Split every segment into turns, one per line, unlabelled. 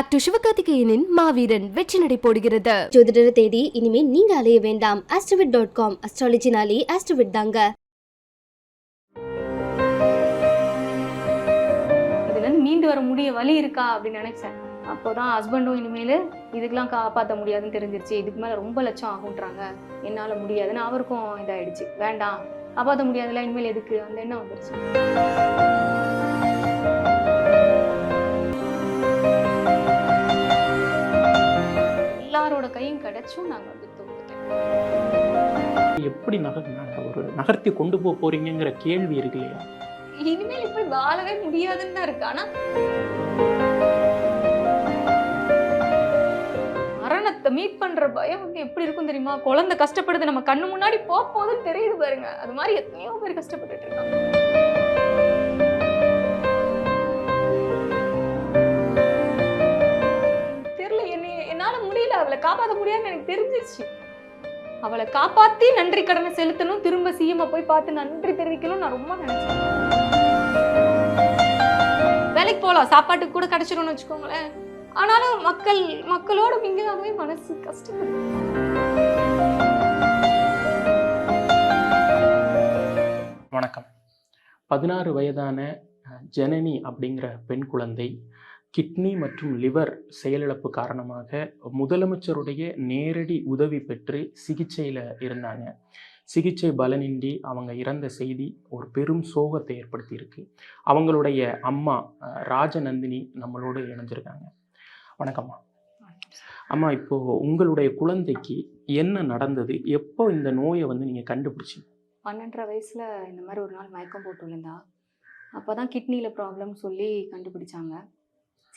Actor சிவகார்த்திகேயனின் மாவீரன் வெற்றி நடை போடுகிறது. ஜோதிடர தேதி இனிமே நீங்க அலைய வேண்டாம். ஆஸ்ட்ரோவிட் டாட் காம் அஸ்ட்ராலஜினாலே ஆஸ்ட்ரோவிட் தாங்க.
இதுலேருந்து மீண்டு வர முடிய வழி இருக்கா அப்படின்னு நினைச்சேன். அப்போதான் ஹஸ்பண்டும் இனிமேல் இதுக்கெல்லாம் காப்பாற்ற முடியாதுன்னு தெரிஞ்சிருச்சு. இதுக்கு மேலே ரொம்ப லட்சம் ஆகுன்றாங்க என்னால் முடியாதுன்னு அவருக்கும் இதாயிடுச்சு. வேண்டாம். காப்பாற்ற முடியாதுல இனிமேல் எதுக்கு? அந்த எண்ணம் வந்துருச்சு. எல்லாரோட கையும் கிடைச்சும் நாங்கள் வந்து தோத்துட்டேன்
எப்படி நகர் ஒரு நகர்த்தி கொண்டு போக போறீங்கங்கிற கேள்வி இருக்கு இல்லையா?
இனிமேல் இப்படி வாழவே முடியாதுன்னு தான் இருக்கு. ஆனா மரணத்தை மீட் பண்ற பயம் வந்து எப்படி இருக்கும் தெரியுமா? குழந்தை கஷ்டப்படுது நம்ம கண்ணு முன்னாடி போக போகுதுன்னு தெரியுது பாருங்க. அது மாதிரி எத்தனையோ பேர் கஷ்டப்பட்டுட்டு இருக்காங்க. அவளை காப்பாற்ற முடியாதுன்னு எனக்கு தெரிஞ்சிச்சு அவளை காப்பாத்தி நன்றி கடனை செலுத்தணும் திரும்ப சிஎம் போய் பார்த்து நன்றி தெரிவிக்கணும் நான் ரொம்ப நினைச்சேன். வேலைக்கு போகலாம் சாப்பாட்டுக்கு கூட கிடைச்சிடும்னு வச்சுக்கோங்களேன். ஆனாலும் மக்கள் மக்களோட மிங்கிலாமே மனசு கஷ்டப்படும்
வணக்கம். பதினாறு வயதான ஜனனி அப்படிங்கிற பெண் குழந்தை கிட்னி மற்றும் லிவர் செயலிழப்பு காரணமாக முதலமைச்சருடைய நேரடி உதவி பெற்று சிகிச்சையில் இருந்தாங்க. சிகிச்சை பலனின்றி அவங்க இறந்த செய்தி ஒரு பெரும் சோகத்தை ஏற்படுத்தியிருக்கு. அவங்களுடைய அம்மா ராஜநந்தினி நம்மளோடு இணைஞ்சிருக்காங்க. வணக்கம்மா அம்மா. இப்போ உங்களுடைய குழந்தைக்கு என்ன நடந்தது? எப்போ இந்த நோயை வந்து நீங்கள் கண்டுபிடிச்சிங்க?
பன்னெண்டரை வயசில் இந்த மாதிரி ஒரு நாள் மயக்கம் போட்டு விழுந்தா அப்பதான் கிட்னியில் ப்ராப்ளம் சொல்லி கண்டுபிடிச்சாங்க.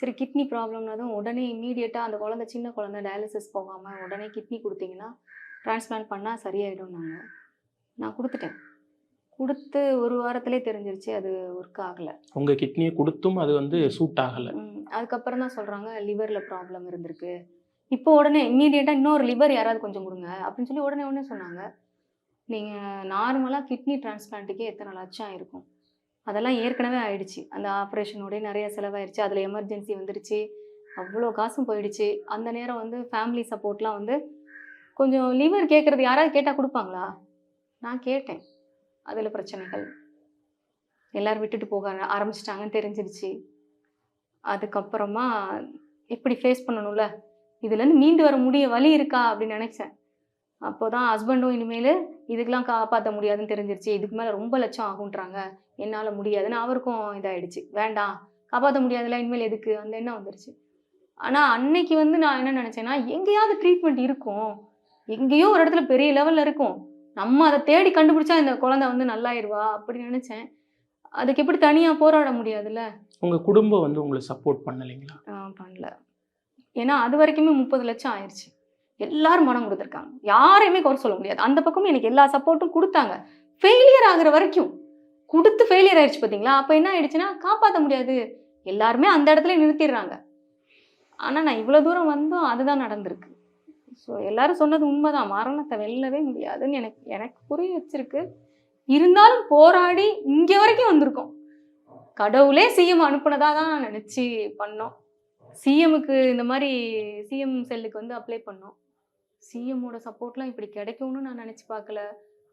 சரி கிட்னி ப்ராப்ளம்னதும் உடனே இம்மீடியட்டாக அந்த குழந்தை சின்ன குழந்தை டயாலிசிஸ் போகாமல் உடனே கிட்னி கொடுத்தீங்கன்னா டிரான்ஸ்பிளான்ட் பண்ணால் சரியாயிடும்னாங்க. நான் கொடுத்துட்டேன். கொடுத்து ஒரு வாரத்திலே தெரிஞ்சிருச்சு அது ஒர்க் ஆகலை.
உங்கள் கிட்னியை கொடுத்தும் அது வந்து சூட் ஆகலை.
அதுக்கப்புறம் தான் சொல்கிறாங்க லிவரில் ப்ராப்ளம் இருந்திருக்கு. இப்போ உடனே இம்மீடியட்டாக இன்னொரு லிவர் யாராவது கொஞ்சம் கொடுங்க அப்படின்னு சொல்லி உடனே உடனே சொன்னாங்க. நீங்கள் நார்மலாக கிட்னி டிரான்ஸ்பிளான்ட்டுக்கே எத்தனை லட்சம் ஆயிருக்கும். அதெல்லாம் ஏற்கனவே ஆயிடுச்சு. அந்த ஆப்ரேஷனோடய நிறைய செலவாயிடுச்சு அதில் எமர்ஜென்சி வந்துருச்சு. அவ்வளோ காசும் போயிடுச்சு. அந்த நேரம் வந்து ஃபேமிலி சப்போர்ட்லாம் வந்து கொஞ்சம் லிவர் கேட்குறது யாராவது கேட்டால் கொடுப்பாங்களா? நான் கேட்டேன். அதில் பிரச்சனைகள். எல்லோரும் விட்டுட்டு போக ஆரம்பிச்சிட்டாங்கன்னு தெரிஞ்சிருச்சு. அதுக்கப்புறமா எப்படி ஃபேஸ் பண்ணணும்ல? இதுலேருந்து மீண்டு வர முடிய வழி இருக்கா அப்படின்னு நினச்சேன். அப்போ தான் ஹஸ்பண்டும் இனிமேல் இதுக்கெல்லாம் காப்பாற்ற முடியாதுன்னு தெரிஞ்சிருச்சு. இதுக்கு மேலே ரொம்ப லட்சம் ஆகுன்றாங்க என்னால் முடியாதுன்னு அவருக்கும் இதாயிடுச்சு. வேண்டாம். காப்பாற்ற முடியாதுல இனிமேல் எதுக்கு? அந்த எண்ணம் வந்துருச்சு. ஆனால் அன்னைக்கு வந்து நான் என்ன நினச்சேன்னா எங்கேயாவது ட்ரீட்மெண்ட் இருக்கும். எங்கேயோ ஒரு இடத்துல பெரிய லெவலில் இருக்கும். நம்ம அதை தேடி கண்டுபிடிச்சா இந்த குழந்தை வந்து நல்லாயிருவா அப்படி நினச்சேன். அதுக்கு எப்படி தனியாக போராட முடியாதுல்ல?
உங்கள் குடும்பம் வந்து உங்களை சப்போர்ட் பண்ணலைங்களா?
ஆ, பண்ணல. ஏன்னா அது வரைக்குமே முப்பது லட்சம் ஆயிடுச்சு எல்லாரும் மனம் கொடுத்துருக்காங்க. யாரையுமே குறை சொல்ல முடியாது. அந்த பக்கமும் எனக்கு எல்லா சப்போர்ட்டும் கொடுத்தாங்க. ஃபெயிலியர் ஆகிற வரைக்கும். கொடுத்து ஃபெயிலியர் ஆயிடுச்சு பார்த்தீங்களா அப்போ என்ன ஆயிடுச்சுன்னா காப்பாற்ற முடியாது. எல்லாருமே அந்த இடத்துல நிறுத்திடுறாங்க. ஆனால் நான் இவ்வளோ தூரம் வந்தும் அதுதான் நடந்திருக்கு. ஸோ எல்லாரும் சொன்னது உண்மைதான். மரணத்தை வெல்லவே முடியாதுன்னு எனக்கு எனக்கு புரிய வச்சிருக்கு. இருந்தாலும் போராடி இங்கே வரைக்கும் வந்திருக்கோம். கடவுளே சிஎம் அனுப்புனதாக தான் நினச்சி பண்ணோம். சிஎம்முக்கு இந்த மாதிரி சிஎம் செல்லுக்கு வந்து அப்ளை பண்ணோம். சிஎம்மோட சப்போர்ட்லாம் இப்படி கிடைக்கும்னு நான் நினச்சி பார்க்கல.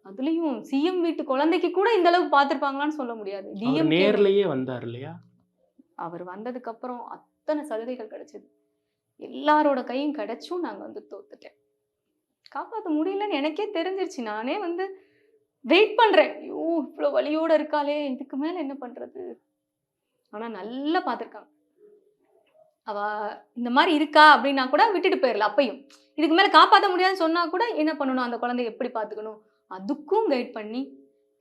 அதுலேயும் சிஎம் வீட்டு குழந்தைக்கு கூட இந்த அளவு பார்த்துருப்பாங்களான்னு சொல்ல முடியாது. டிஎம்
நேர்லயே வந்தார் இல்லையா?
அவர் வந்ததுக்கு அப்புறம் அத்தனை சலுகைகள் கிடைச்சது. எல்லாரோட கையும் கிடைச்சும் நாங்கள் வந்து தோத்துட்டேன். காப்பாற்ற முடியலன்னு எனக்கே தெரிஞ்சிருச்சு. நானே வந்து வெயிட் பண்றேன். ஐயோ இவ்வளோ வலியோட இருக்காளே இதுக்கு மேல என்ன பண்றது? ஆனா நல்லா பார்த்துருக்காங்க. அவ இந்த மாதிரி இருக்கா அப்படின்னா கூட விட்டுட்டு போயிடல அப்பையும். இதுக்கு மேல காப்பாற்ற முடியாதுன்னு சொன்னா கூட என்ன பண்ணணும்? அந்த குழந்தைய எப்படி பார்த்துக்கணும் அதுக்கும் கைட் பண்ணி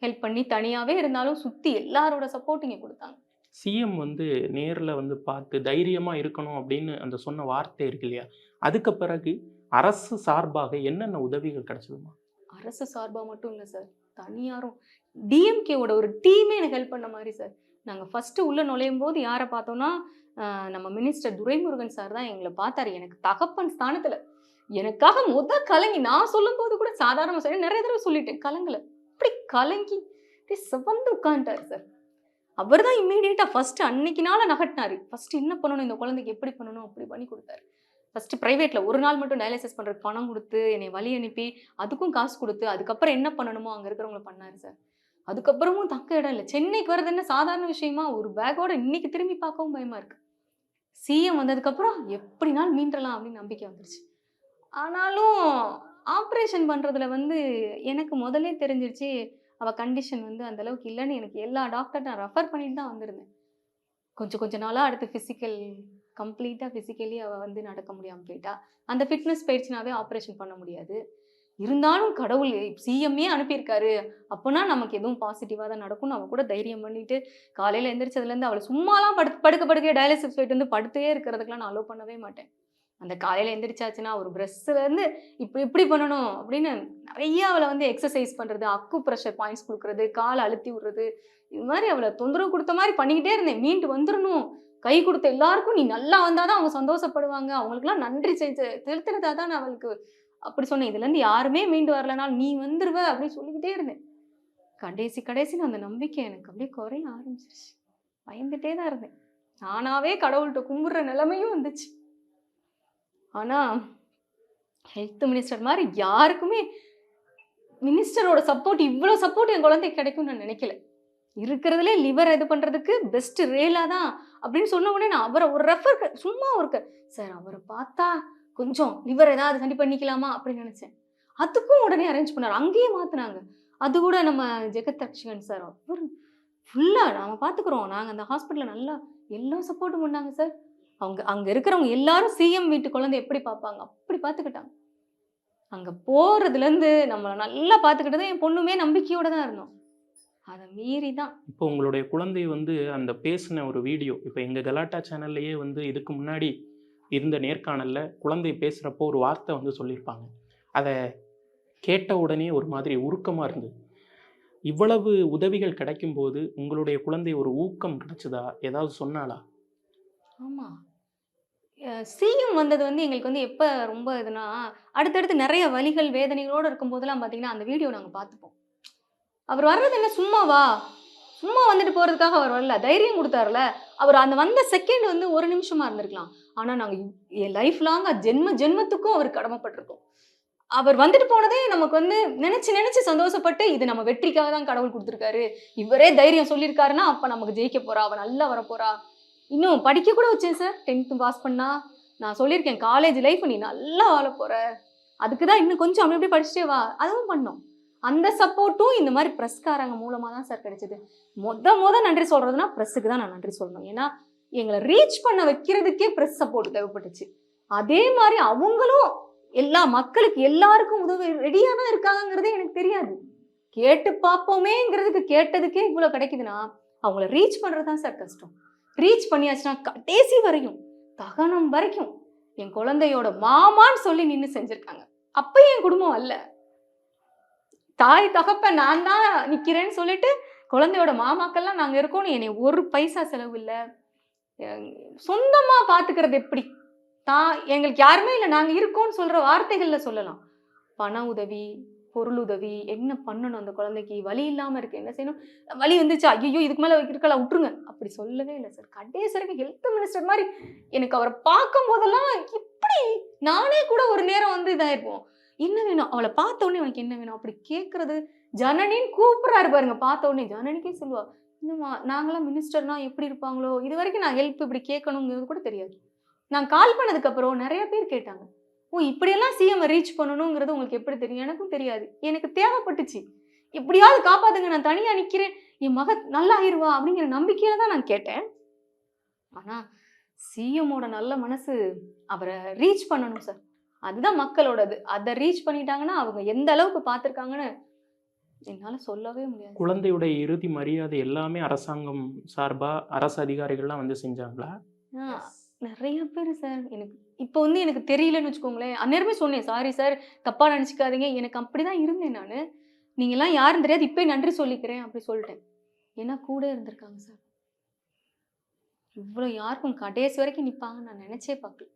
ஹெல்ப் பண்ணி தனியாவே இருந்தாலும் சுத்தி எல்லாரோட சப்போர்ட்டிங்க கொடுத்தாங்க.
சிஎம் வந்து நேர்ல வந்து பார்த்து தைரியமா இருக்கணும் அப்படின்னு அந்த சொன்ன வார்த்தை இருக்கு இல்லையா? அதுக்கு பிறகு அரசு சார்பாக என்னென்ன உதவிகள் கிடைச்சதுமா?
அரசு சார்பாக மட்டும் இல்லை சார். தனியாரும் டிஎம்கேவோட ஒரு டீமே எனக்கு ஹெல்ப் பண்ண மாதிரி சார். நாங்கள் ஃபஸ்ட்டு உள்ளே நுழையும் போது யாரை பார்த்தோன்னா நம்ம மினிஸ்டர் துரைமுருகன் சார் தான் எங்களை பார்த்தாரு. எனக்கு தகப்பன் ஸ்தானத்தில். எனக்காக முத கலங்கி நான் சொல்லும் போது கூட சாதாரணமாக சொல்லி நிறைய தடவை சொல்லிட்டேன் கலங்கல. அப்படி கலங்கி அப்படியே சிவந்து உட்காந்துட்டார் சார் அவர் தான் இம்மீடியட்டாக ஃபர்ஸ்ட் அன்னைக்கு நாள நகட்டினாரு. ஃபர்ஸ்ட் என்ன பண்ணணும் இந்த குழந்தைக்கு எப்படி பண்ணணும் அப்படி பண்ணி கொடுத்தாரு. ஃபர்ஸ்ட் ப்ரைவேட்டில் ஒரு நாள் மட்டும் டயாலிசிஸ் பண்ணுறதுக்கு பணம் கொடுத்து என்னை வழி அனுப்பி அதுக்கும் காசு கொடுத்து அதுக்கப்புறம் என்ன பண்ணணுமோ அங்கே இருக்கிறவங்கள பண்ணாரு சார் அதுக்கப்புறமும் தக்க இடம் இல்லை. சென்னைக்கு வர்றது என்ன சாதாரண விஷயமா? ஒரு பேக்கோட இன்னைக்கு திரும்பி பார்க்கவும் பயமா இருக்கு. சிஎம் வந்ததுக்கப்புறம் எப்படினாலும் மீண்டலாம் அப்படின்னு நம்பிக்கை வந்துருச்சு. ஆனாலும் ஆப்ரேஷன் பண்ணுறதுல வந்து எனக்கு முதல்லே தெரிஞ்சிருச்சு அவள் கண்டிஷன் வந்து அந்த அளவுக்கு இல்லைன்னு எனக்கு எல்லா டாக்டர் நான் ரெஃபர் பண்ணிட்டு தான் வந்திருந்தேன். கொஞ்சம் கொஞ்ச நாளாக அடுத்து ஃபிசிக்கல் கம்ப்ளீட்டாக ஃபிசிக்கலி அவள் வந்து நடக்க முடியாமல் போயிட்டா. அந்த ஃபிட்னஸ் பயிற்சினாவே ஆப்ரேஷன் பண்ண முடியாது. இருந்தாலும் கடவுள் சிஎம்ஏ அனுப்பியிருக்காரு. அப்போனா நமக்கு எதுவும் பாசிட்டிவாக தான் நடக்கும்னு அவள் கூட தைரியம் பண்ணிட்டு காலையில் எந்திரிச்சதுலேருந்து அவளை சும்மாலாம் படு படுக்க படுக்க டயாலிசிஸ் போயிட்டு வந்து படுத்தே இருக்கிறதுக்கெலாம் நான் அலோவ் பண்ணவே மாட்டேன். அந்த காலையில் எந்திரிச்சாச்சுன்னா ஒரு ப்ரெஸ்ஸுலேருந்து இப்போ இப்படி பண்ணணும் அப்படின்னு நிறைய அவளை வந்து எக்ஸசைஸ் பண்ணுறது அக்கு ப்ரெஷர் பாயிண்ட்ஸ் கொடுக்குறது காலை அழுத்தி விடுறது இது மாதிரி அவளை தொந்தரவு கொடுத்த மாதிரி பண்ணிக்கிட்டே இருந்தேன். மீண்டு வந்துடணும் கை கொடுத்த எல்லாருக்கும் நீ நல்லா வந்தாதான் அவங்க சந்தோஷப்படுவாங்க. அவங்களுக்குலாம் நன்றி செஞ்சு செலுத்துறதா தான் நான் அவளுக்கு அப்படி சொன்னேன். இதுலேருந்து யாருமே மீண்டு வரலனாலும் நீ வந்துருவ அப்படின்னு சொல்லிக்கிட்டே இருந்தேன். கடைசி கடைசியில் அந்த நம்பிக்கை எனக்கு அப்படியே குறைய ஆரம்பிச்சிருச்சு. பயந்துட்டே தான் இருந்தேன். நானாவே கடவுள்கிட்ட கும்பிடுற நிலைமையும் வந்துச்சு. ஆனால் ஹெல்த் மினிஸ்டர் மாதிரி யாருக்குமே மினிஸ்டரோட சப்போர்ட் இவ்வளோ சப்போர்ட் என் குழந்தைக்கு கிடைக்கும்னு நான் நினைக்கல. இருக்கிறதுலே லிவர் இது பண்ணுறதுக்கு பெஸ்ட் ரேலா தான் அப்படின்னு சொன்ன உடனே நான் அவரை ஒரு ரெஃபர் சும்மா இருக்க சார் அவரை பார்த்தா கொஞ்சம் லிவர் ஏதாவது சரி பண்ணிக்கலாமா அப்படின்னு நினச்சேன். அதுக்கும் உடனே அரேஞ்ச் பண்ணார். அங்கேயே மாற்றினாங்க அது கூட நம்ம ஜெகத் ரட்சகன் சார் அவர் ஃபுல்லாக நாம பார்த்துக்குறோம் நாங்கள் அந்த ஹாஸ்பிட்டலில் நல்லா எல்லாம் சப்போர்ட்டும் பண்ணாங்க சார் அவங்க அங்கே இருக்கிறவங்க எல்லாரும் சிஎம் வீட்டு குழந்தை எப்படி பார்ப்பாங்க அப்படி பார்த்துக்கிட்டாங்க அங்கே போகிறதுலேருந்து நம்மளை நல்லா பார்த்துக்கிட்டது என் பொண்ணுமே நம்பிக்கையோட தான் இருந்தோம். அதை மீறி தான்
இப்போ உங்களுடைய குழந்தை வந்து அந்த பேசின ஒரு வீடியோ இப்போ எங்கள் கலாட்டா சேனல்லையே வந்து இதுக்கு முன்னாடி இருந்த நேர்காணலில் குழந்தை பேசுகிறப்போ ஒரு வார்த்தை வந்து சொல்லியிருப்பாங்க. அதை கேட்ட உடனே ஒரு மாதிரி உருக்கமாக இருந்தது. இவ்வளவு உதவிகள் கிடைக்கும்போது உங்களுடைய குழந்தை ஒரு ஊக்கம் கிடைச்சதா? ஏதாவது சொன்னாளா?
ஆமாம் சிஎம் வந்தது வந்து எங்களுக்கு வந்து எப்போ ரொம்ப இதுனா அடுத்தடுத்து நிறைய வலிகள் வேதனைகளோடு இருக்கும்போதெல்லாம் பார்த்தீங்கன்னா அந்த வீடியோ நாங்கள் பார்த்துப்போம் அவர் வர்றது என்ன சும்மாவா சும்மா வந்துட்டு போகிறதுக்காக அவர் வரல தைரியம் கொடுத்தாருல அவர் அந்த வந்த செகண்ட் வந்து ஒரு நிமிஷமா இருந்திருக்கலாம். ஆனால் நாங்கள் என் லைஃப் லாங்காக ஜென்ம ஜென்மத்துக்கும் அவர் கடமைப்பட்டிருக்கோம். அவர் வந்துட்டு போனதே நமக்கு வந்து நினைச்சு நினைச்சு சந்தோஷப்பட்டு இது நம்ம வெற்றிக்காக தான் கடவுள் கொடுத்துருக்காரு. இவரே தைரியம் சொல்லியிருக்காருன்னா அப்போ நமக்கு ஜெயிக்க போறா அவ நல்லா வரப்போறா. இன்னும் படிக்க கூட வச்சேன் சார் டென்த்து பாஸ் பண்ணா நான் சொல்லியிருக்கேன் காலேஜ் லைஃப் நீ நல்லா வாழ போற அதுக்கு தான் இன்னும் கொஞ்சம் அப்படி அப்படியே படிச்சுட்டே வா. அதுவும் பண்ணோம். அந்த சப்போர்ட்டும் இந்த மாதிரி ப்ரெஸ்காரங்க மூலமாக தான் சார் கிடைச்சது. மொத மொத நன்றி சொல்கிறதுனா ப்ரெஸ்ஸுக்கு தான் நான் நன்றி சொல்லணும். ஏன்னா எங்களை ரீச் பண்ண வைக்கிறதுக்கே ப்ரெஸ் சப்போர்ட் தேவைப்பட்டுச்சு. அதே மாதிரி அவங்களும் எல்லா மக்களுக்கு எல்லாருக்கும் உதவி ரெடியாக தான் இருக்காங்கங்கிறதே எனக்கு தெரியாது. கேட்டு பார்ப்போமேங்கிறதுக்கு கேட்டதுக்கே இவ்வளோ கிடைக்குதுன்னா அவங்கள ரீச் பண்ணுறது தான் சார் கஷ்டம். ரீச் பண்ணியாச்சுன்னா கடைசி வரையும் தகனம் வரைக்கும் என் குழந்தையோட மாமான்னு சொல்லி நின்று செஞ்சுருக்காங்க. அப்போ என் குடும்பம் அல்ல. தாய் தகப்ப நான் தான் நிற்கிறேன்னு சொல்லிட்டு குழந்தையோட மாமாக்கள்லாம் நாங்கள் இருக்கோம்னு என்னை ஒரு பைசா செலவு இல்லை. சொந்தமாக பார்த்துக்கிறது எப்படி? தான் எங்களுக்கு யாருமே இல்லை. நாங்கள் இருக்கோம்னு சொல்கிற வார்த்தைகளில் சொல்லலாம். பண உதவி பொருள் உதவி என்ன பண்ணணும் அந்த குழந்தைக்கு? வழி இல்லாமல் இருக்கு. என்ன செய்யணும்? வலி வந்துச்சு? ஐயோ இதுக்கு மேலே இருக்கலாம் விட்டுருங்க. அப்படி சொல்லவே இல்லை சார் கடைசி வரைக்கும் ஹெல்த் மினிஸ்டர் மாதிரி எனக்கு அவரை பார்க்கும் போதெல்லாம் இப்படி நானே கூட ஒரு நேரம் வந்து இதாயிருப்போம். என்ன வேணும்? அவளை பார்த்த உடனே உனக்கு என்ன வேணும்? அப்படி கேட்கறது ஜனனின்னு கூப்பிட்றாரு பாருங்க. பார்த்த உடனே ஜனனிக்கே சொல்லுவா இன்னும்மா நாங்களாம் மினிஸ்டர்னா எப்படி இருப்பாங்களோ? இது வரைக்கும் நான் ஹெல்ப் இப்படி கேட்கணுங்கிறது கூட தெரியாது. நான் கால் பண்ணதுக்கப்புறம் நிறைய பேர் கேட்டாங்க. ஓ இப்படியெல்லாம் சிஎம் ரீச் பண்ணணுங்கிறது உங்களுக்கு எப்படி தெரியும்? எனக்கும் தெரியாது. எனக்கு தேவைப்பட்டுச்சு. எப்படியாவது காப்பாத்துங்க. நான் தனியாக நிற்கிறேன் என் மக நல்லா ஆயிருவா? அப்படிங்கிற நம்பிக்கையில தான் நான் கேட்டேன். ஆனால் சிஎம்மோட நல்ல மனசு அவரை ரீச் பண்ணணும் சார் அதுதான் மக்களோடது. அதை ரீச் பண்ணிட்டாங்கன்னா அவங்க எந்த அளவுக்கு பார்த்துருக்காங்கன்னு என்னால் சொல்லவே முடியாது.
குழந்தையுடைய இறுதி மரியாதை எல்லாமே அரசாங்கம் சார்பாக அரசு அதிகாரிகள்லாம் வந்து செஞ்சாங்களா?
நிறைய பேர் சார் எனக்கு இப்போ வந்து எனக்கு தெரியலன்னு வச்சுக்கோங்களேன். அந்நேரமே சொன்னேன் சாரி சார் தப்பா நினச்சிக்காதீங்க. எனக்கு அப்படிதான் இருந்தேன் நான். நீங்களாம் யாரும் தெரியாது. இப்போ நன்றி சொல்லிக்கிறேன். அப்படி சொல்லிட்டேன். ஏன்னா கூட இருந்திருக்காங்க சார் இவ்வளோ யாருக்கும் கடைசி வரைக்கும் நிற்பாங்கன்னு நான் நினைச்சே பார்க்கல.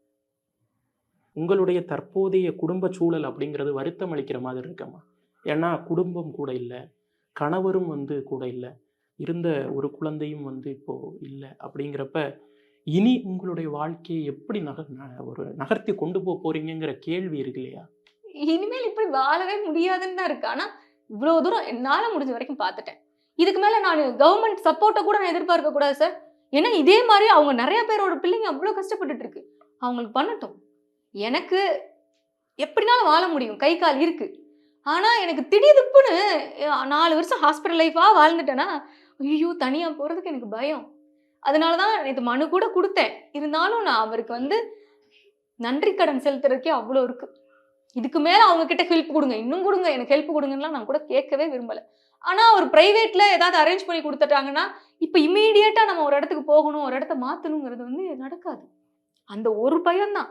உங்களுடைய தற்போதைய குடும்ப சூழல் அப்படிங்கிறது வருத்தம் அளிக்கிற மாதிரி இருக்கம்மா ஏன்னா குடும்பம் கூட இல்லை. கணவரும் வந்து கூட இல்லை. இருந்த ஒரு குழந்தையும் வந்து இப்போது இல்லை அப்படிங்கிறப்ப இனி உங்களுடைய வாழ்க்கையை எப்படி நகர் ந- ஒரு நகர்த்தி கொண்டு போக போறீங்கிற கேள்வி இருக்கு இல்லையா?
இனிமேல் இப்படி வாழவே முடியாதுன்னு தான் இருக்கு. ஆனா இவ்வளவு தூரம் என்னால முடிஞ்ச வரைக்கும் பார்த்துட்டேன். இதுக்கு மேல நான் கவர்மெண்ட் சப்போர்ட்டை கூட நான் எதிர்பார்க்க கூடாது சார் ஏன்னா இதே மாதிரி அவங்க நிறைய பேரோட பிள்ளைங்க அவ்வளோ கஷ்டப்பட்டுட்டு இருக்கு. அவங்களுக்கு பண்ணட்டும். எனக்கு எப்படினாலும் வாழ முடியும். கை கால் இருக்கு. ஆனால் எனக்கு திடீதுப்புன்னு நாலு வருஷம் ஹாஸ்பிட்டல் லைஃபாக வாழ்ந்துட்டேன்னா ஐயோ தனியாக போகிறதுக்கு எனக்கு பயம். அதனால தான் நேற்று மனு கூட கொடுத்தேன். இருந்தாலும் நான் அவருக்கு வந்து நன்றி கடன் செலுத்துறதுக்கே அவ்வளோ இருக்கு. இதுக்கு மேலே அவங்கக்கிட்ட ஹெல்ப் கொடுங்க. இன்னும் கொடுங்க. எனக்கு ஹெல்ப் கொடுங்கலாம் நான் கூட கேட்கவே விரும்பலை. ஆனால் ஒரு ப்ரைவேட்டில் ஏதாவது அரேஞ்ச் பண்ணி கொடுத்துட்டாங்கன்னா இப்போ இம்மீடியட்டாக நம்ம ஒரு இடத்துக்கு போகணும் ஒரு இடத்த மாற்றணுங்கிறது வந்து நடக்காது. அந்த ஒரு பயம்தான்.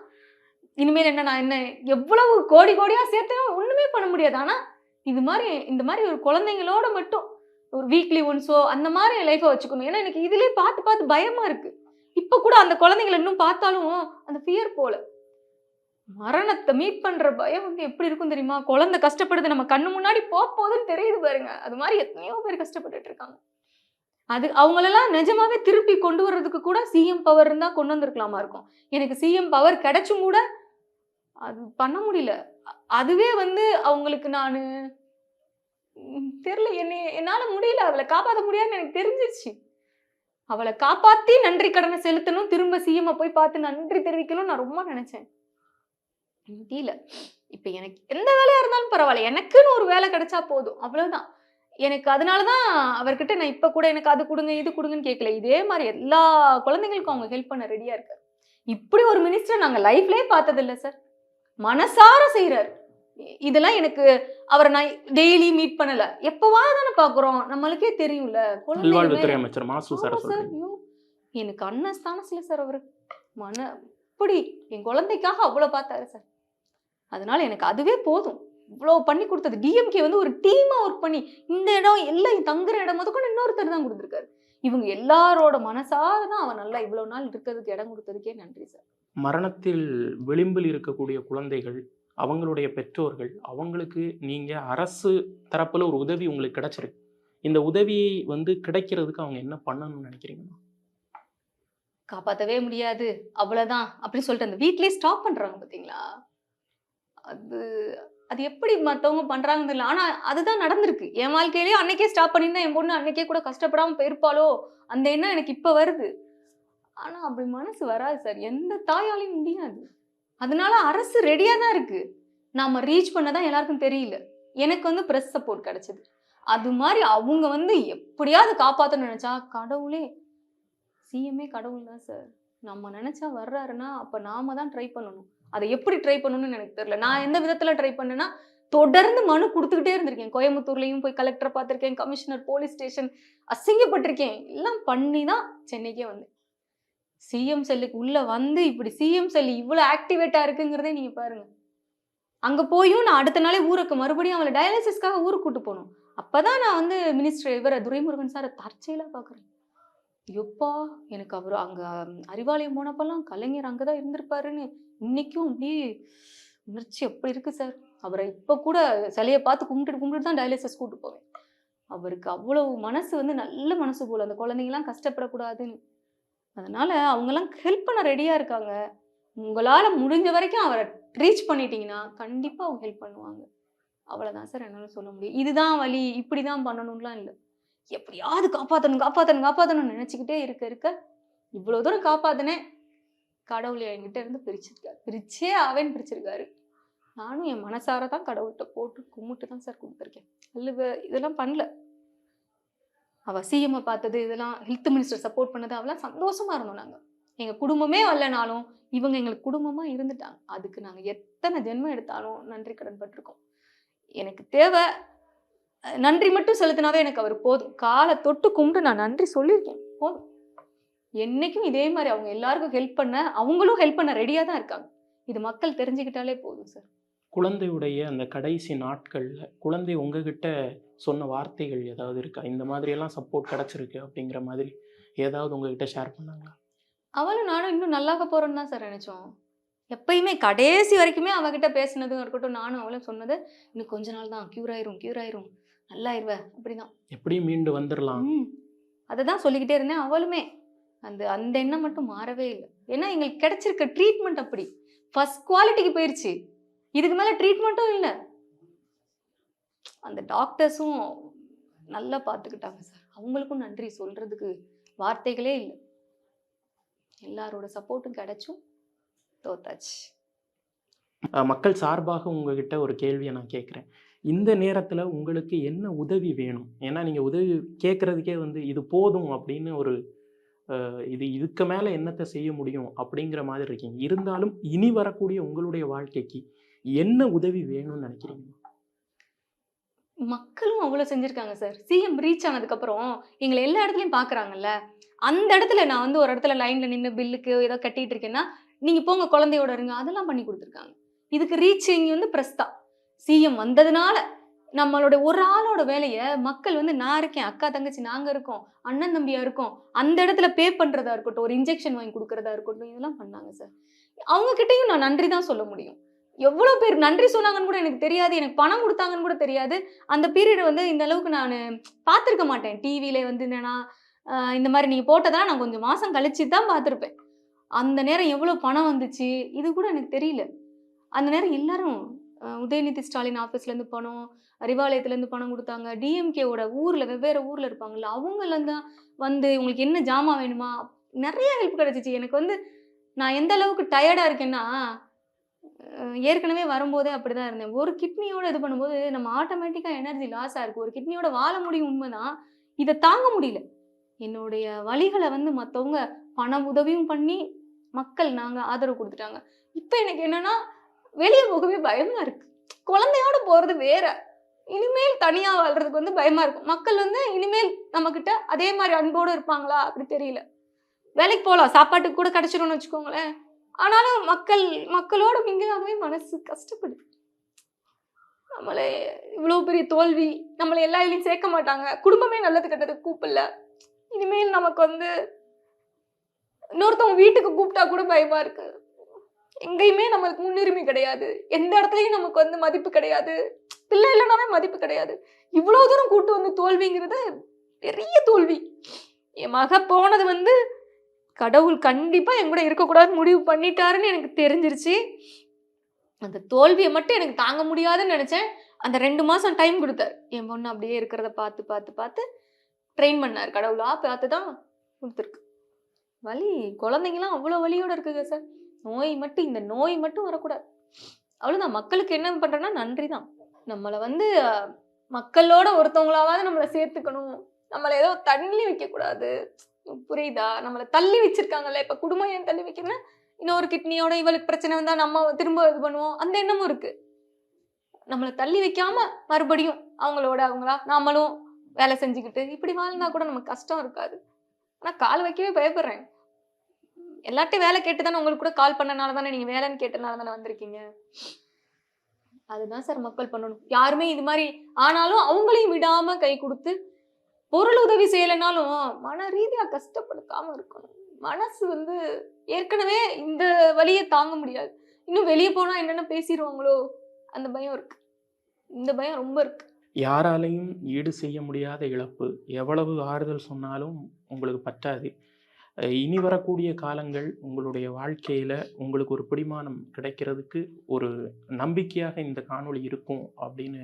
இனிமேல் என்ன நான் என்ன எவ்வளவு கோடி கோடியாக சேர்த்து ஒன்றுமே பண்ண முடியாது. ஆனால் இது மாதிரி இந்த மாதிரி ஒரு குழந்தைங்களோட மட்டும் ஒரு வீக்லி ஒன்ஸோ அந்த மாதிரி லைஃபை வச்சுக்கணும். ஏன்னா எனக்கு இதுலேயே பார்த்து பார்த்து பயமாக இருக்குது இப்போ கூட அந்த குழந்தைங்களை இன்னும் பார்த்தாலும் அந்த ஃபியர் போல. மரணத்தை மீட் பண்ணுற பயம் வந்து எப்படி இருக்கும் தெரியுமா? குழந்தை கஷ்டப்படுது நம்ம கண்ணு முன்னாடி போக போகுதுன்னு தெரியுது பாருங்க. அது மாதிரி எத்தனையோ பேர் கஷ்டப்பட்டுட்டு இருக்காங்க. அது அவங்களெல்லாம் நிஜமாவே திருப்பி கொண்டு வர்றதுக்கு கூட சிஎம் பவர் இருந்தால் கொண்டு வந்திருக்கலாமா இருக்கும். எனக்கு சிஎம் பவர் கிடைச்சும் கூட அது பண்ண முடியல. அதுவே வந்து அவங்களுக்கு நான் தெரியல. என்னை என்னால் முடியல. அவளை காப்பாற்ற முடியாதுன்னு எனக்கு தெரிஞ்சிருச்சு. அவளை காப்பாற்றி நன்றி கடனை செலுத்தணும். திரும்ப சிஎம் போய் பார்த்து நன்றி தெரிவிக்கணும் நான் ரொம்ப நினைச்சேன். முடியல. இப்போ எனக்கு எந்த வேலையாக இருந்தாலும் பரவாயில்ல. எனக்குன்னு ஒரு வேலை கிடைச்சா போதும். அவ்வளோதான் எனக்கு அதனால தான் அவர்கிட்ட நான் இப்போ கூட எனக்கு அது கொடுங்க இது கொடுங்கன்னு கேட்கல. இதே மாதிரி எல்லா குழந்தைங்களுக்கும் அவங்க ஹெல்ப் பண்ண ரெடியாக இருக்காரு இப்படி ஒரு மினிஸ்டர் நாங்கள் லைஃப்லேயே பார்த்ததில்ல சார் மனசார செய்யறாரு இதெல்லாம் எனக்கு அவரை நான் டெய்லி மீட் பண்ணல. எப்பவா தானே பாக்குறோம் நம்மளுக்கே தெரியும்ல.
நல்வாழ்வுத்துறை அமைச்சர் மாசு சார
எனக்கு அண்ணன் ஸ்தானஸ்ல சார் அவரு. மன இப்படி என் குழந்தைக்காக அவ்வளவு பார்த்தாரு சார். அதனால எனக்கு அதுவே போதும். இவ்வளவு பண்ணி கொடுத்தது. டிஎம்கே வந்து ஒரு டீமா ஒர்க் பண்ணி இந்த இடம் எல்லாம் தங்குற இடம் முதற்கொண்டு இன்னொருத்தர் தான் கொடுத்துருக்காரு. இவங்க எல்லாரோட மனசார தான் அவன் நல்லா இவ்வளவு நாள் இருக்கிறதுக்கு இடம் கொடுத்ததுக்கே நன்றி சார்.
மரணத்தில் விளிம்பில் இருக்கக்கூடிய குழந்தைகள் அவங்களுடைய பெற்றோர்கள் அவங்களுக்கு நீங்கள் அரசு தரப்பில் ஒரு உதவி உங்களுக்கு கிடைச்சிருக்கு. இந்த உதவியை வந்து கிடைக்கிறதுக்கு அவங்க என்ன பண்ணணும்னு நினைக்கிறீங்க?
காப்பாற்றவே முடியாது. அவ்வளோதான் அப்படின்னு சொல்லிட்டு அந்த வீட்லேயே ஸ்டாப் பண்ணுறாங்க பார்த்தீங்களா அது அது எப்படி மற்றவங்க பண்ணுறாங்கன்னு தெரியல. ஆனால் அதுதான் நடந்திருக்கு. என் வாழ்க்கையிலேயே அன்னைக்கே ஸ்டாப் பண்ணியிருந்தா என் பொண்ணு அன்னைக்கே கூட கஷ்டப்படாமல் போயிருப்பாளோ? அந்த எண்ணம் எனக்கு இப்போ வருது. ஆனால் அப்படி மனசு வராது சார். எந்த தாயாலையும் முடியாது. அதனால அரசு ரெடியாக தான் இருக்கு. நாம ரீச் பண்ணதான் எல்லாருக்கும் தெரியல. எனக்கு வந்து ப்ரெஸ் சப்போர்ட் கிடைச்சது. அது மாதிரி அவங்க வந்து எப்படியாவது காப்பாற்றணும்னு நினச்சா கடவுளே. சிஎம்ஏ கடவுள் தான் சார். நம்ம நினச்சா வர்றாருன்னா அப்போ நாம தான் ட்ரை பண்ணணும். அதை எப்படி ட்ரை பண்ணணும்னு எனக்கு தெரியல. நான் எந்த விதத்தில் ட்ரை பண்ணேன்னா தொடர்ந்து மனு கொடுத்துக்கிட்டே இருந்திருக்கேன். கோயம்புத்தூர்லேயும் போய் கலெக்டரை பார்த்துருக்கேன் கமிஷனர் போலீஸ் ஸ்டேஷன் அசிங்கப்பட்டிருக்கேன். எல்லாம் பண்ணி தான் சென்னைக்கே வந்தேன். சிஎம் செல்லுக்கு உள்ள வந்து இப்படி சிஎம் செல் இவ்வளோ ஆக்டிவேட்டா இருக்குங்கிறதே நீங்க பாருங்க. அங்க போயும் நான் அடுத்த நாளே ஊருக்கு மறுபடியும் அவளை டயாலிசிஸ்க்காக ஊருக்கு கூட்டு போகணும். அப்பதான் நான் வந்து மினிஸ்டர் இவரை துரைமுருகன் சாரை தற்செயலாக பார்க்குறேன். எப்பா எனக்கு அவர் அங்கே அறிவாலயம் போனப்பெல்லாம் கலைஞர் அங்கே தான் இருந்திருப்பாருன்னு இன்னைக்கும் அப்படியே உணர்ச்சி அப்படி இருக்கு சார் அவரை இப்போ கூட சிலையை பார்த்து கும்பிட்டு கும்பிட்டு தான் டயாலிசிஸ் கூட்டு போவேன். அவருக்கு அவ்வளவு மனசு வந்து நல்ல மனசு போல. அந்த குழந்தைங்கலாம் கஷ்டப்படக்கூடாதுன்னு. அதனால் அவங்கெல்லாம் ஹெல்ப் பண்ண ரெடியாக இருக்காங்க. உங்களால் முடிஞ்ச வரைக்கும் அவரை ரீச் பண்ணிட்டீங்கன்னா கண்டிப்பாக அவங்க ஹெல்ப் பண்ணுவாங்க. அவ்வளோதான் சார் என்னால் சொல்ல முடியும். இதுதான் வழி இப்படி தான் பண்ணணும்லாம் இல்லை. எப்படியாவது காப்பாற்றணும் காப்பாற்றணும் காப்பாற்றணும்னு நினச்சிக்கிட்டே இருக்க இருக்க இவ்வளோ தூரம் காப்பாற்றினேன் கடவுள் என்கிட்ட இருந்து பிரிச்சிருக்காரு. பிரிச்சே ஆவேன்னு பிரிச்சிருக்காரு. நானும் என் மனசார தான் கடவுள்கிட்ட போட்டு கும்பிட்டு தான் சார் கொடுத்துருக்கேன். அல்ல இதெல்லாம் பண்ணல. அவள் சிஎம்ஐ பார்த்தது இதெல்லாம் ஹெல்த் மினிஸ்டர் சப்போர்ட் பண்ணது அவெல்லாம் சந்தோஷமாக இருந்தோம் நாங்கள் எங்கள் குடும்பமே வரலனாலும் இவங்க எங்களுக்கு குடும்பமாக இருந்துட்டாங்க. அதுக்கு நாங்கள் எத்தனை ஜென்மம் எடுத்தாலும் நன்றி கடன் பட்டிருக்கோம். எனக்கு தேவை நன்றி மட்டும் செலுத்தினாவே எனக்கு அவர் போதும். காலை தொட்டு கும்பிட்டு நான் நன்றி சொல்லியிருக்கேன். போதும். என்னைக்கும் இதே மாதிரி அவங்க எல்லாருக்கும் ஹெல்ப் பண்ண அவங்களும் ஹெல்ப் பண்ண ரெடியாக தான் இருக்காங்க. இது மக்கள் தெரிஞ்சுக்கிட்டாலே போதும் சார்
குழந்தையுடைய அந்த கடைசி நாட்கள்ல குழந்தை உங்ககிட்ட சொன்ன வார்த்தைகள் ஏதாவது இருக்கா? இந்த மாதிரி எல்லாம் சப்போர்ட் கிடைச்சிருக்கு அப்படிங்கிற மாதிரி ஏதாவது உங்ககிட்ட ஷேர் பண்ணாங்களா?
அவளும் நானும் இன்னும் நல்லாக போறோம்னு தான் சார் நினைச்சோம். எப்பயுமே கடைசி வரைக்குமே அவகிட்ட பேசினதும் இருக்கட்டும் நானும் அவளும் சொன்னது இன்னும் கொஞ்ச நாள் தான் க்யூர் ஆயிரும் க்யூர் ஆயிரும். நல்லாயிருவ அப்படிதான்.
எப்படியும் மீண்டு வந்துடலாம்.
அதை தான் சொல்லிக்கிட்டே இருந்தேன் அவளுமே. அந்த அந்த எண்ணம் மட்டும் மாறவே இல்லை. ஏன்னா எங்களுக்கு கிடைச்சிருக்க ட்ரீட்மெண்ட் அப்படி. ஃபர்ஸ்ட் குவாலிட்டிக்கு போயிருச்சு. இதுக்கு மேலே ட்ரீட்மெண்ட்டும் இல்லை. அந்த டாக்டர்ஸும் நல்லா பார்த்துக்கிட்டாங்க சார் அவங்களுக்கும் நன்றி. சொல்கிறதுக்கு வார்த்தைகளே இல்லை. எல்லாரோட சப்போர்ட்டும் கிடைச்சும் தோத்தாச்சு.
மக்கள் சார்பாக உங்ககிட்ட ஒரு கேள்வியை நான் கேட்குறேன். இந்த நேரத்தில் உங்களுக்கு என்ன உதவி வேணும்? ஏன்னா நீங்கள் உதவி கேட்குறதுக்கே வந்து இது போதும் அப்படின்னு ஒரு இது இதுக்கு மேலே என்னத்தை செய்ய முடியும் அப்படிங்கிற மாதிரி இருக்கீங்க. இருந்தாலும் இனி வரக்கூடிய உங்களுடைய வாழ்க்கைக்கு என்ன உதவி வேணும்னு நினைக்கிறீங்க?
மக்களும் அவ்வளோ செஞ்சுருக்காங்க சார். சிஎம் ரீச் ஆனதுக்கப்புறம் எங்களை எல்லா இடத்துலையும் பார்க்குறாங்கல்ல அந்த இடத்துல நான் வந்து ஒரு இடத்துல லைனில் நின்று பில்லுக்கு ஏதோ கட்டிட்டு இருக்கேன்னா நீங்கள் போங்க குழந்தையோட இருங்க அதெல்லாம் பண்ணி கொடுத்துருக்காங்க. இதுக்கு ரீச்சிங் வந்து பிரஸ்தா. தான் சிஎம் வந்ததுனால நம்மளோட ஒரு ஆளோட வேலையை மக்கள் வந்து நான் இருக்கேன் அக்கா தங்கச்சி நாங்கள் இருக்கோம் அண்ணன் தம்பியா இருக்கோம் அந்த இடத்துல பே பண்ணுறதா இருக்கட்டும் ஒரு இன்ஜெக்ஷன் வாங்கி கொடுக்கறதா இருக்கட்டும் இதெல்லாம் பண்ணாங்க சார். அவங்க கிட்டயும் நான் நன்றி தான் சொல்ல முடியும். எவ்வளோ பேர் நன்றி சொன்னாங்கன்னு கூட எனக்கு தெரியாது எனக்கு பணம் கொடுத்தாங்கன்னு கூட தெரியாது. அந்த பீரியட் வந்து இந்த அளவுக்கு நான் பார்த்துருக்க மாட்டேன். டிவியில வந்து என்னன்னா இந்த மாதிரி நீங்கள் போட்டதெல்லாம் நான் கொஞ்சம் மாதம் கழிச்சு தான் பார்த்துருப்பேன். அந்த நேரம் எவ்வளோ பணம் வந்துச்சு இது கூட எனக்கு தெரியல. அந்த நேரம் எல்லாரும் உதயநிதி ஸ்டாலின் ஆஃபீஸ்லேருந்து பணம் அறிவாலயத்துலேருந்து பணம் கொடுத்தாங்க. டிஎம்கேவோட ஊரில் வெவ்வேறு ஊரில் இருப்பாங்கல்ல அவங்கலேருந்து வந்து உங்களுக்கு என்ன ஜாமான் வேணுமா? நிறைய ஹெல்ப் கிடச்சிச்சு. எனக்கு வந்து நான் எந்த அளவுக்கு டயர்டாக இருக்கேன்னா ஏற்கனவே வரும்போதே அப்படி தான் இருந்தேன். ஒரு கிட்னியோட இது பண்ணும்போது நம்ம ஆட்டோமேட்டிக்காக எனர்ஜி லாஸ் ஆகிருக்கு ஒரு கிட்னியோட வாழ முடியும் உண்மைதான் இதை தாங்க முடியல. என்னுடைய வழிகளை வந்து மற்றவங்க பண உதவியும் பண்ணி மக்கள் நாங்கள் ஆதரவு கொடுத்துட்டாங்க. இப்போ எனக்கு என்னன்னா வெளியே போகவே பயமா இருக்கு. குழந்தையோட போறது வேற. இனிமேல் தனியா வாழ்றதுக்கு வந்து பயமா இருக்கும் மக்கள் வந்து இனிமேல் நம்ம கிட்ட அதே மாதிரி அன்போடு இருப்பாங்களா? அப்படி தெரியல. வேலைக்கு போகலாம் சாப்பாட்டுக்கு கூட கிடைச்சிடும்னு வச்சுக்கோங்களேன். ஆனாலும் மக்கள் மக்களோட மிங்கலாகவே மனசு கஷ்டப்படுது. நம்மளே இவ்வளோ பெரிய தோல்வி நம்மளை எல்லா இதுலையும் சேர்க்க மாட்டாங்க. குடும்பமே நல்லது கெட்டது கூப்பிடல. இனிமேல் நமக்கு வந்து இன்னொருத்தவங்க வீட்டுக்கு கூப்பிட்டா கூட பயமா இருக்கு. எங்கேயுமே நம்மளுக்கு முன்னுரிமை கிடையாது. எந்த இடத்துலையும் நமக்கு வந்து மதிப்பு கிடையாது. பிள்ளை இல்லைனாவே மதிப்பு கிடையாது. இவ்வளோ தூரம் கூட்டு வந்து தோல்விங்கிறது பெரிய தோல்வி. என் மக போனது வந்து கடவுள் கண்டிப்பாக என் கூட இருக்கக்கூடாதுன்னு முடிவு பண்ணிட்டாருன்னு எனக்கு தெரிஞ்சிருச்சு. அந்த தோல்வியை மட்டும் எனக்கு தாங்க முடியாதுன்னு நினச்சேன். அந்த ரெண்டு மாதம் டைம் கொடுத்தாரு. என் பொண்ணு அப்படியே இருக்கிறத பார்த்து பார்த்து பார்த்து ட்ரெயின் பண்ணார். கடவுளாக பார்த்து தான் கொடுத்துருக்கு. வலி குழந்தைங்களாம் அவ்வளோ வலியோடு இருக்குங்க சார் நோய் மட்டும் இந்த நோய் மட்டும் வரக்கூடாது. அவ்வளோதான் மக்களுக்கு என்ன பண்ணுறேன்னா நன்றி தான் நம்மளை வந்து மக்களோட ஒருத்தவங்களாவது நம்மளை சேர்த்துக்கணும். நம்மளை ஏதோ தண்ணி வைக்கக்கூடாது. புரியுதா? நம்மளை தள்ளி வச்சிருக்காங்கல்ல. இப்போ குடும்பம் ஏன் தள்ளி வைக்கிறேன்னா இன்னொரு கிட்னியோட இவளுக்கு பிரச்சனை வந்தால் நம்ம திரும்ப இது பண்ணுவோம். அந்த எண்ணமும் இருக்கு. நம்மளை தள்ளி வைக்காம மறுபடியும் அவங்களோட அவங்களா நாமளும் வேலை செஞ்சுக்கிட்டு இப்படி வாழ்ந்தா கூட நமக்கு கஷ்டம் இருக்காது. ஆனால் கால் வைக்கவே பயப்படுறேன். எல்லார்ட்டையும் வேலை கேட்டு தானே உங்களுக்கு கூட கால் பண்ணனால தானே நீங்கள் வேலைன்னு கேட்டனால தானே வந்திருக்கீங்க? அதுதான் சார் மக்கள் பண்ணணும். யாருமே இது மாதிரி ஆனாலும் அவங்களையும் விடாம கை கொடுத்து பொருள் உதவி செய்யலைனாலும் மன ரீதியாக கஷ்டப்படுத்தாம இருக்கணும். மனசு வந்து ஏற்கனவே இந்த வழியை தாங்க முடியாது. இன்னும் வெளியே போனால் என்னென்ன பேசிடுவாங்களோ அந்த பயம் இருக்கு. இந்த பயம் ரொம்ப இருக்கு.
யாராலையும் ஈடு செய்ய முடியாத இழப்பு. எவ்வளவு ஆறுதல் சொன்னாலும் உங்களுக்கு பற்றாது. இனி வரக்கூடிய காலங்கள் உங்களுடைய வாழ்க்கையில் உங்களுக்கு ஒரு பிடிமானம் கிடைக்கிறதுக்கு ஒரு நம்பிக்கையாக இந்த காணொளி இருக்கும் அப்படின்னு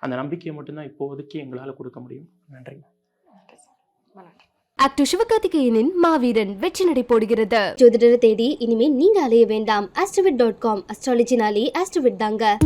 அந்த நம்பிக்கையை மட்டும்தான் இப்போதைக்கு எங்களால் கொடுக்க முடியும். நன்றி.
ஆக்டு
ஆக்டர் சிவகார்த்திகேயனின் மாவீரன் வெற்றி நடை போடுகிறது. ஜோதிடரை தேடி இனிமே நீங்க அலைய வேண்டாம். ஆஸ்ட்ரோவிட் டாட் காம் அஸ்ட்ராலஜினாலே ஆஸ்ட்ரோவிட் தாங்க.